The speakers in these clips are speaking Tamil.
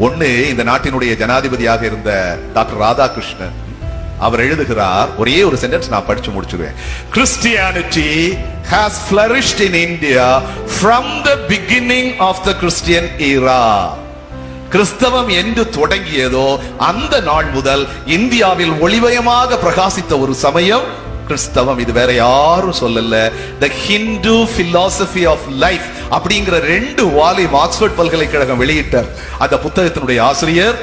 ஒண்ணு இந்த நாட்டினுடைய ஜனாதிபதியாக இருந்த டாக்டர் ராதாகிருஷ்ணன். அவர் எழுதுகிறார் ஒரே ஒரு சென்டென்ஸ் நான் படிச்சு முடிச்சிருவேன். Christianity has flourished in India from the beginning of the Christian era கிறிஸ்தவம் என்று தொடங்கியதோ அந்த நாள் முதல் இந்தியாவில் ஒளிவயமாக பிரகாசித்த ஒரு சமயம் கிறிஸ்தவம் இது வேற யாரும் சொல்லல. The Hindu philosophy of life அப்படிங்கிற ரெண்டு வாலிம் ஆக்ஸ்போர்ட் பல்கலைக்கழகம் வெளியிட்ட அந்த புத்தகத்தினுடைய ஆசிரியர்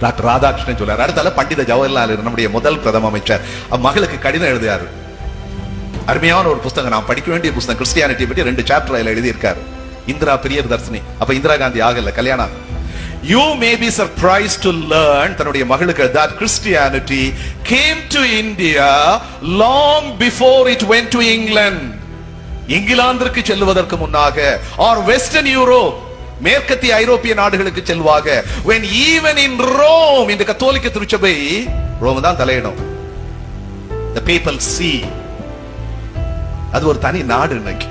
டாக்டர் ராதாகிருஷ்ணன் சொல்றார் அடுத்தால பண்டித ஜவஹர்லால் நம்முடைய முதல் பிரதம அமைச்சர். மகளுக்கு கடிதம் எழுதியாரு. அருமையான ஒரு புஸ்தகம். நான் படிக்க வேண்டிய புஸ்தகம். கிறிஸ்டியானிட்டி பற்றி ரெண்டு சாப்டர் அதில் எழுதியிருக்காரு. இந்திரா பிரியர் தர்சினி. அப்ப இந்திரா காந்தி ஆகல கல்யாணம் you may be surprise to learn தன்னுடைய மகளுக்கு that Christianity came to India long before it went to England. இங்கிலாந்திற்கு செல்வதற்கு முன்னாக ஆர் வெஸ்டர்ன் யூரோப் மேற்கத்திய ஐரோப்பிய நாடுகளுக்கு செல்வாக. When even in Rome இந்த கத்தோலிக்க திருச்சபை ரோம் தான் தலையிடும். The papal see. அது ஒரு தனி நாடு இன்னைக்கு.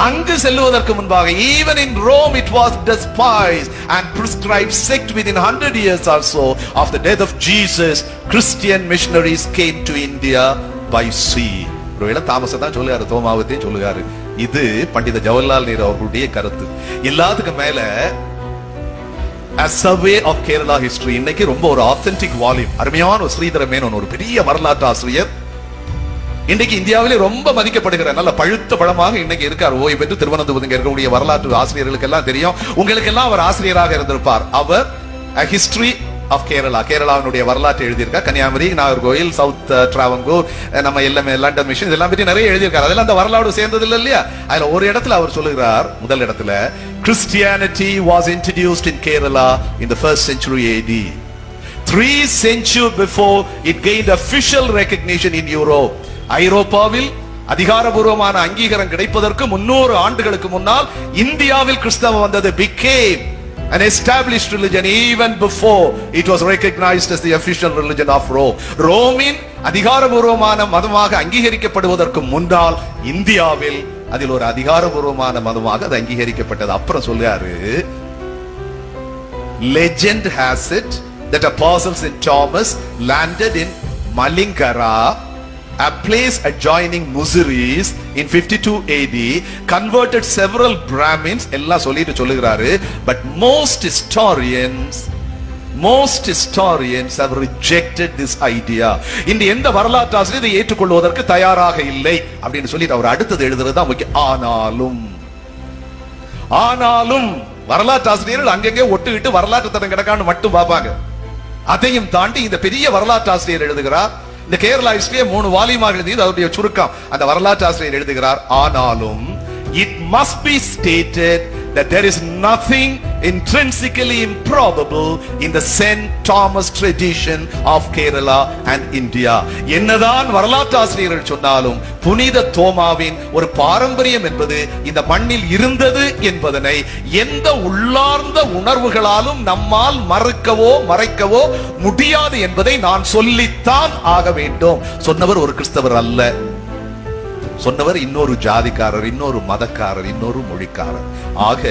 அங்கு செல்லுவதற்கு முன்பாக even in Rome it was despised and proscribed sect within hundred years also of the death of Jesus Christian missionaries came to India by sea ஒருவேளை தாமசம் தான் சொல்லுகாரு தோமாவத்தையும் சொல்லுகாரு இது பண்டித ஜவஹர்லால் நேரு அவர்களுடைய கருத்து எல்லாத்துக்கும் மேல சர்வே ஆஃப் கேரளா ஹிஸ்டரி இன்னைக்கு ரொம்ப ஒரு ஆத்தென்டிக் வால்யூம் அருமையான ஒரு ஸ்ரீதரமேனன் ஒரு பெரிய வரலாற்று ஆசிரியர் இன்றைக்கு இந்தியாவிலே ரொம்ப மதிக்கப்படுகிற நல்ல பழுத்த பழமாக இன்னைக்கு இருக்கார் ஓய்வு பெற்று திருவனந்தபுரம் இருக்கக்கூடிய வரலாற்று ஆசிரியர்களுக்கு எல்லாம் தெரியும். உங்களுக்கு எல்லாம் அவர் ஆசிரியராக இருந்திருப்பார். அவர் ஹிஸ்டரி ஆஃப் கேரளா கேரளாவினுடைய வரலாற்று எழுதியிருக்கார். கன்னியாகுமரி நாகர்கோயில் சவுத் டிராவங்கூர் நம்ம எல்லாமே லண்டன் மிஷன் இதெல்லாம் பற்றி நிறைய எழுதியிருக்காரு. அதெல்லாம் அந்த வரலாறு சேர்ந்தது இல்லை இல்லையா? அதுல ஒரு இடத்துல அவர் சொல்லுகிறார் முதல் இடத்துல Christianity was introduced in Kerala in the first century AD three century before it gain official recognition in Europe ஐரோப்பாவில் அதிகாரபூர்வமான அங்கீகாரம் கிடைப்பதற்கு முன்னூறு ஆண்டுகளுக்கு முன்னால் இந்தியாவில் கிறிஸ்தவம் வந்தது became an established religion even before it was recognized as the official religion of Rome. ரோமின் அதிகாரபூர்வமான மதமாக அங்கீகரிக்கப்படுவதற்கு முன்னால் இந்தியாவில் அதில் ஒரு அதிகாரபூர்வமான மதமாக அது அங்கீகரிக்கப்பட்டது அப்புறம் சொல்லுறாரு legend has it that apostles in Thomas landed in Malingara, a place adjoining Muziris in 52 AD, converted several Brahmins, எல்லாம் சொல்லிட்டு சொல்லுகிறாரு but most historians most historians have rejected this idea இந்த எந்த வரலாற்று ஆசிரியர் இதை ஏற்றுக்கொள்வதற்கு தயாராக இல்லை அப்படின்னு சொல்லிட்டு அவர் அடுத்தது எழுதுறது தான் முக்கியம் ஆனாலும் ஆனாலும் வரலாற்று ஆசிரியர்கள் அங்கங்கே ஒட்டுக்கிட்டு வரலாற்று தரம் கிடக்கான்னு மட்டும் பார்ப்பாங்க அதையும் தாண்டி இந்த பெரிய வரலாற்று ஆசிரியர் எழுதுகிறார். இந்த கேரளா ஹிஸ்டரியை மூணு வாலியமாக எழுதியது அதனுடைய சுருக்கம். அந்த வரலாற்று ஆசிரியர் எழுதுகிறார் ஆனாலும் it must be stated that there is nothing intrinsically improbable in the St. Thomas tradition of Kerala and India. என்னதான் வரலாற்று ஆசிரியர்கள் சொன்னாலும் புனித தோமாவின் ஒரு பாரம்பரியம் என்பது இந்த மண்ணில் இருந்தது என்பதனை எந்த உள்ளார்ந்த உணர்வுகளாலும் நம்மால் மறுக்கவோ மறைக்கவோ முடியாது என்பதை நான் சொல்லித்தான் ஆக வேண்டும் சொன்னவர் ஒரு கிறிஸ்தவர் அல்ல சொன்னவர் இன்னொரு ஜாதிக்காரர் இன்னொரு மதக்காரர் இன்னொரு மொழிக்காரர் ஆக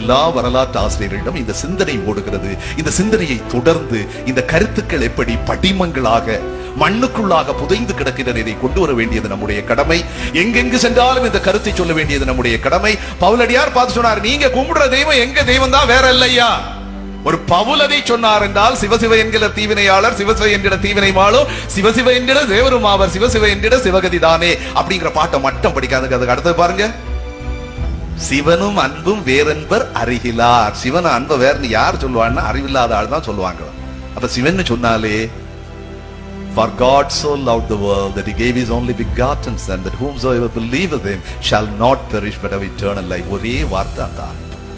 எல்லா வரலாற்று ஆசிரியர்களிடம் இந்த சிந்தனை ஓடுகிறது. இந்த சிந்தனையை தொடர்ந்து இந்த கருத்துக்கள் எப்படி படிமங்களாக மண்ணுக்குள்ளாக புதைந்து கிடக்கிறது இதை கொண்டு வர வேண்டியது நம்முடைய கடமை. எங்கெங்கு சென்றாலும் இந்த கருத்தை சொல்ல வேண்டியது நம்முடைய கடமை. பவுலடியார் பார்த்து சொன்னார் நீங்க கும்பிடுற தெய்வம் எங்க தெய்வம் தான் வேற இல்லையா? ஒரு பவுலதை சொன்னார் என்றால் சிவசிவ என்கிற தீவினையாளர் சிவசிவ என்கிற தீவினை மாளும் சிவசிவ என்கிற தேவரும் ஆவர் சிவசிவ என்கிற சிவகதி தானே அப்படிங்கிற பாட்டை மட்டும் படிக்காதுங்க. அதுக்கு அடுத்தது பாருங்க. சிவனும் அன்பும் வேறென்பர் அருகிலார் சிவன் அன்பை வேறன்னு யார் சொல்லுவான்னா அறிவில்லாத ஆள் தான் சொல்லுவாங்க அப்ப சிவன் சொன்னாலே For God so loved the world that he gave his only begotten son that whomsoever believeth him shall not perish but have eternal life. ஒரே வார்த்தை தான்